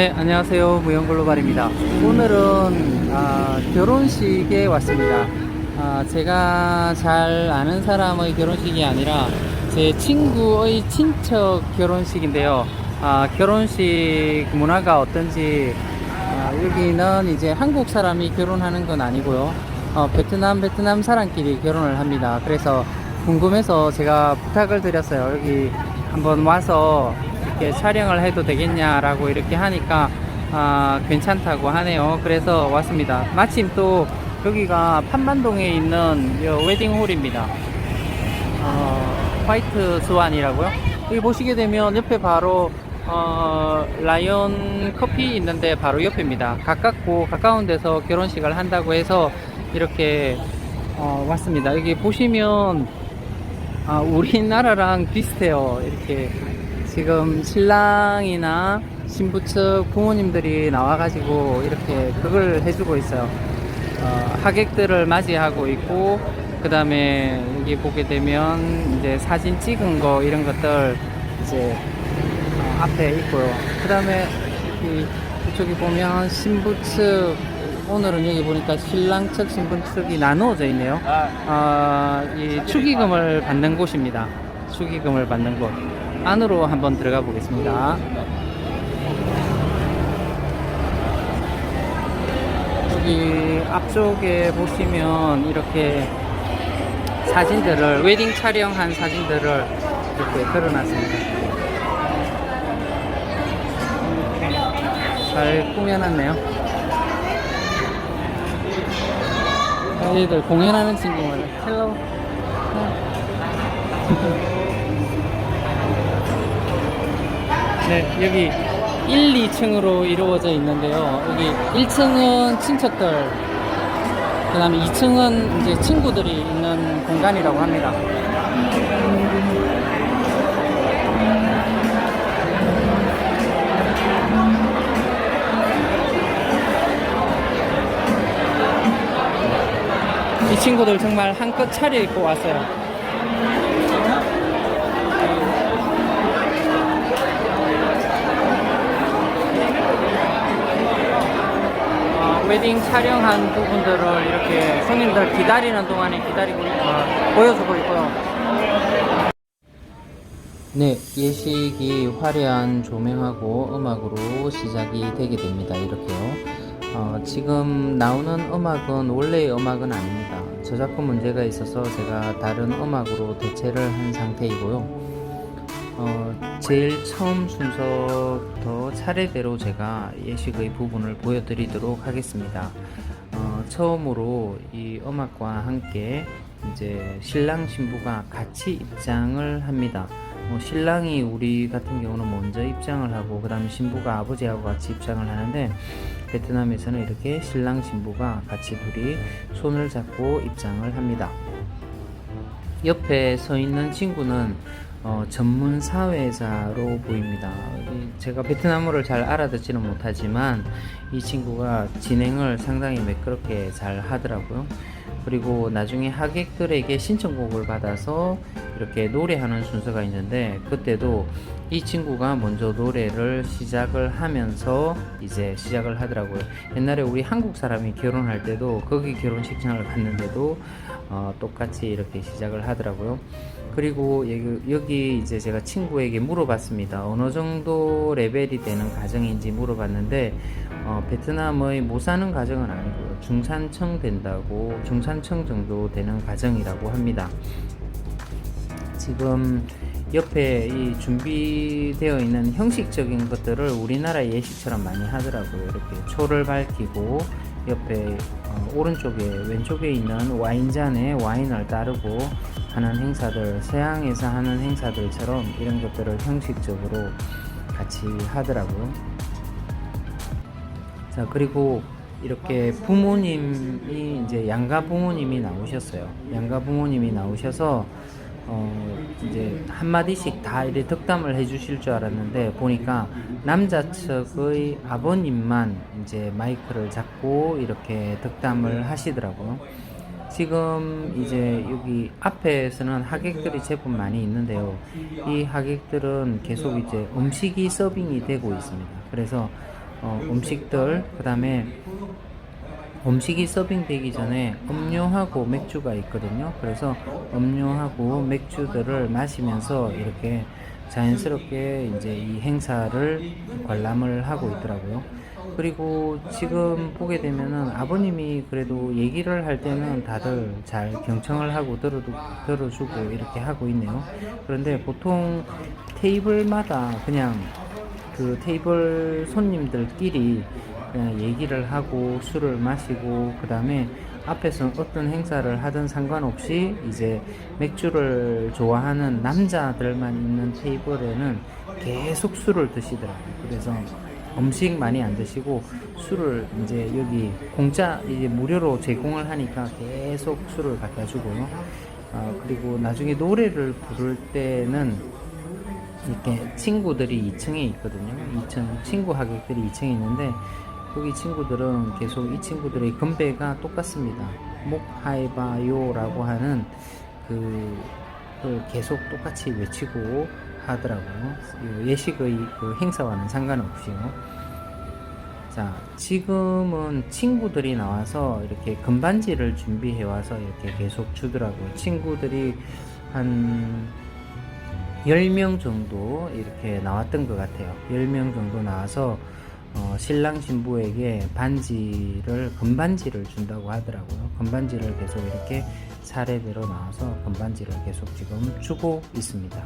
네, 안녕하세요. 무영글로발입니다. 오늘은 아, 결혼식에 왔습니다. 아, 제가 잘 아는 사람의 결혼식이 아니라 제 친구의 친척 결혼식인데요. 아, 결혼식 문화가 어떤지 아, 여기는 이제 한국 사람이 결혼하는 건 아니고요. 어, 베트남 베트남 사람끼리 결혼을 합니다. 그래서 궁금해서 제가 부탁을 드렸어요. 여기 한번 와서 이렇게 촬영을 해도 되겠냐라고 이렇게 하니까 아, 괜찮다고 하네요. 그래서 왔습니다. 마침 또 여기가 판만동에 있는 요 웨딩홀입니다. 어, 화이트 스완이라고요. 여기 보시게 되면 옆에 바로 어, 라이온 커피 있는데 바로 옆입니다. 가깝고 가까운 데서 결혼식을 한다고 해서 이렇게 어, 왔습니다. 여기 보시면 아, 우리나라랑 비슷해요. 이렇게 지금 신랑이나 신부 측 부모님들이 나와가지고 이렇게 그걸 해주고 있어요. 어, 하객들을 맞이하고 있고, 그 다음에 여기 보게 되면 이제 사진 찍은 거 이런 것들 이제 어, 앞에 있고요. 그 다음에 이 이쪽에 보면 신부 측 오늘은 여기 보니까 신랑 측 신부 측이 나누어져 있네요. 아, 이 축의금을 받는 곳입니다. 축의금을 받는 곳. 안으로 한번 들어가 보겠습니다. 여기 앞쪽에 보시면 이렇게 사진들을 웨딩 촬영한 사진들을 이렇게 걸어놨습니다. 잘 꾸며놨네요. 얘들 공연하는 친구들. 헬로. 네, 여기 1, 2층으로 이루어져 있는데요. 여기 1층은 친척들, 그 다음에 2층은 이제 친구들이 있는 공간이라고 합니다. 이 친구들 정말 한껏 차려입고 왔어요. 웨딩 촬영한 부분들을 이렇게 손님들 기다리는 동안에 기다리고 어, 보여주고 있고요. 네, 예식이 화려한 조명하고 음악으로 시작이 되게 됩니다. 이렇게요. 어, 지금 나오는 음악은 원래의 음악은 아닙니다. 저작권 문제가 있어서 제가 다른 음악으로 대체를 한 상태이고요. 어, 제일 처음 순서부터 차례대로 제가 예식의 부분을 보여드리도록 하겠습니다. 어, 처음으로 이 음악과 함께 이제 신랑 신부가 같이 입장을 합니다. 뭐 신랑이 우리 같은 경우는 먼저 입장을 하고 그 다음에 신부가 아버지하고 같이 입장을 하는데 베트남에서는 이렇게 신랑 신부가 같이 둘이 손을 잡고 입장을 합니다. 옆에 서 있는 친구는 어, 전문 사회자로 보입니다. 이- 제가 베트남어를 잘 알아듣지는 못하지만 이 친구가 진행을 상당히 매끄럽게 잘 하더라고요. 그리고 나중에 하객들에게 신청곡을 받아서 이렇게 노래하는 순서가 있는데 그때도 이 친구가 먼저 노래를 시작을 하면서 이제 시작을 하더라고요. 옛날에 우리 한국 사람이 결혼할 때도 거기 결혼식장을 갔는데도 어, 똑같이 이렇게 시작을 하더라고요. 그리고 여기, 이제 제가 친구에게 물어봤습니다. 어느 정도 레벨이 되는 가정인지 물어봤는데 어, 베트남의 못 사는 가정은 아니고요. 중산층 된다고 중산층 정도 되는 가정이라고 합니다. 지금 옆에 이 준비되어 있는 형식적인 것들을 우리나라 예식처럼 많이 하더라고요. 이렇게 초를 밝히고 옆에 어, 오른쪽에 왼쪽에 있는 와인잔에 와인을 따르고 하는 행사들, 서양에서 하는 행사들처럼 이런 것들을 형식적으로 같이 하더라고요. 자 그리고 이렇게 부모님이 이제 양가 부모님이 나오셨어요. 양가 부모님이 나오셔서 어 이제 한 마디씩 다 이렇게 덕담을 해주실 줄 알았는데 보니까 남자 측의 아버님만 이제 마이크를 잡고 이렇게 덕담을 하시더라고요. 지금 이제 여기 앞에서는 하객들이 제법 많이 있는데요. 이 하객들은 계속 이제 음식이 서빙이 되고 있습니다. 그래서 어, 음식들 그 다음에 음식이 서빙되기 전에 음료하고 맥주가 있거든요. 그래서 음료하고 맥주들을 마시면서 이렇게 자연스럽게 이제 이 행사를 관람을 하고 있더라고요. 그리고 지금 보게 되면은 아버님이 그래도 얘기를 할 때는 다들 잘 경청을 하고 들어, 들어주고 이렇게 하고 있네요. 그런데 보통 테이블마다 그냥 그 테이블 손님들끼리 얘기를 하고 술을 마시고 그 다음에 앞에서 어떤 행사를 하든 상관없이 이제 맥주를 좋아하는 남자들만 있는 테이블에는 계속 술을 드시더라고요. 그래서 음식 많이 안 드시고 술을 이제 여기 공짜 이제 무료로 제공을 하니까 계속 술을 갖다 주고요. 아, 그리고 나중에 노래를 부를 때는 이렇게 친구들이 2층에 있거든요. 2층 친구 하객들이 2층에 있는데 여기 친구들은 계속 이 친구들의 건배가 똑같습니다. 목하이바요라고 하는 그, 그 계속 똑같이 외치고 하더라고요. 이 예식의 그 행사와는 상관없이요. 자, 지금은 친구들이 나와서 이렇게 금반지를 준비해 와서 이렇게 계속 주더라고요. 친구들이 한 10명 정도 이렇게 나왔던 것 같아요. 10명 정도 나와서 어, 신랑 신부에게 반지를 금반지를 준다고 하더라고요. 금반지를 계속 이렇게 차례대로 나와서 금반지를 계속 지금 주고 있습니다.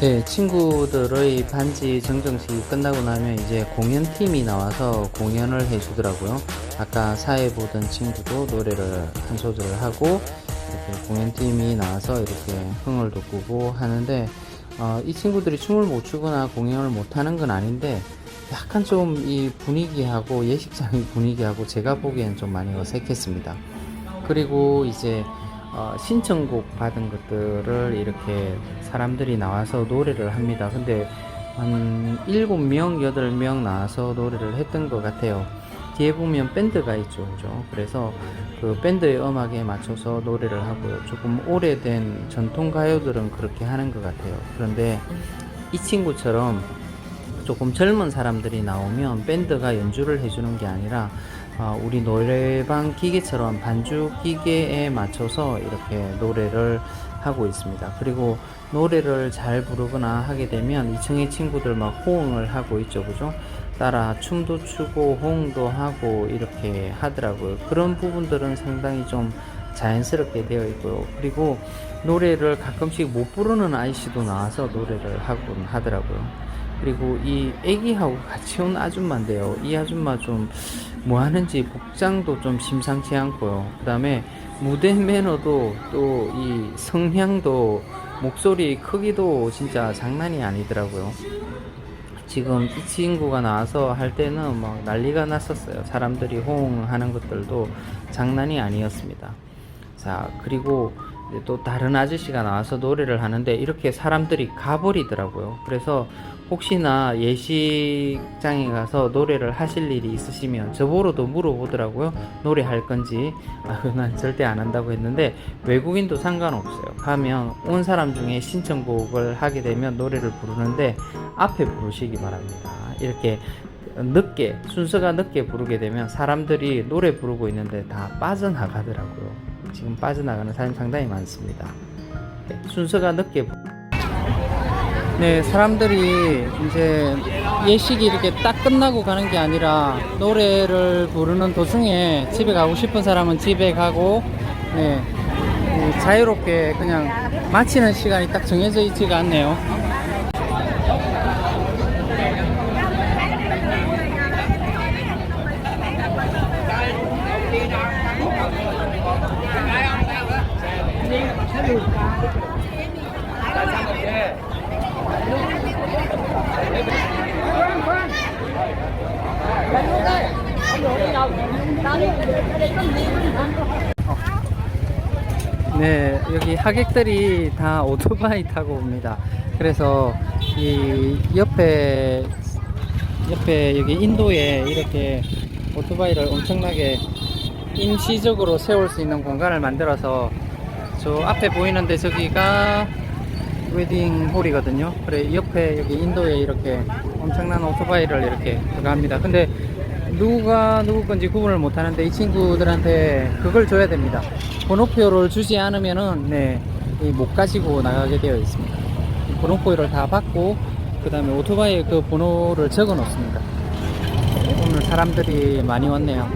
네, 친구들의 반지 정정식이 끝나고 나면 이제 공연팀이 나와서 공연을 해주더라고요. 아까 사회 보던 친구도 노래를 한 소절을 하고 이렇게 공연팀이 나와서 이렇게 흥을 돋구고 하는데 어, 이 친구들이 춤을 못 추거나 공연을 못 하는 건 아닌데 약간 좀 이 분위기하고 예식장의 분위기하고 제가 보기엔 좀 많이 어색했습니다. 그리고 이제 어, 신청곡 받은 것들을 이렇게 사람들이 나와서 노래를 합니다. 근데 한 7명, 8명 나와서 노래를 했던 것 같아요. 뒤에 보면 밴드가 있죠. 그죠? 그래서 그 밴드의 음악에 맞춰서 노래를 하고요. 조금 오래된 전통 가요들은 그렇게 하는 것 같아요. 그런데 이 친구처럼 조금 젊은 사람들이 나오면 밴드가 연주를 해주는 게 아니라 어, 우리 노래방 기계처럼 반주 기계에 맞춰서 이렇게 노래를 하고 있습니다. 그리고 노래를 잘 부르거나 하게 되면 2층의 친구들 막 호응을 하고 있죠. 그죠? 따라 춤도 추고 호응도 하고 이렇게 하더라고요. 그런 부분들은 상당히 좀 자연스럽게 되어 있고요. 그리고 노래를 가끔씩 못 부르는 아이씨도 나와서 노래를 하곤 하더라고요. 그리고 이 애기하고 같이 온 아줌마인데요. 이 아줌마 좀 뭐 하는지 복장도 좀 심상치 않고요. 그 다음에 무대 매너도 또 이 성량도 목소리 크기도 진짜 장난이 아니더라고요. 지금 이 친구가 나와서 할 때는 막 난리가 났었어요. 사람들이 호응하는 것들도 장난이 아니었습니다. 자, 그리고 또 다른 아저씨가 나와서 노래를 하는데 이렇게 사람들이 가버리더라고요. 그래서 혹시나 예식장에 가서 노래를 하실 일이 있으시면 저보러도 물어보더라고요. 노래할 건지. 아, 난 절대 안 한다고 했는데 외국인도 상관없어요. 가면 온 사람 중에 신청곡을 하게 되면 노래를 부르는데 앞에 부르시기 바랍니다. 이렇게 늦게 순서가 늦게 부르게 되면 사람들이 노래 부르고 있는데 다 빠져나가더라고요. 지금 빠져나가는 사람이 상당히 많습니다. 네, 순서가 늦게 부- 네, 사람들이 이제 예식이 이렇게 딱 끝나고 가는 게 아니라 노래를 부르는 도중에 집에 가고 싶은 사람은 집에 가고 네, 네, 자유롭게 그냥 마치는 시간이 딱 정해져 있지가 않네요. 네, 여기 하객들이 다 오토바이 타고 옵니다. 그래서 이 옆에 옆에 여기 인도에 이렇게 오토바이를 엄청나게 임시적으로 세울 수 있는 공간을 만들어서 저 앞에 보이는데 저기가 웨딩 홀이거든요. 그래 옆에 여기 인도에 이렇게 엄청난 오토바이를 이렇게 합니다. 근데 누가 누구 건지 구분을 못 하는데 이 친구들한테 그걸 줘야 됩니다. 번호표를 주지 않으면은 네, 이못 가지고 나가게 되어 있습니다. 이 번호표를 다 받고 그 다음에 오토바이에 그 번호를 적어 놓습니다. 오늘 사람들이 많이 왔네요.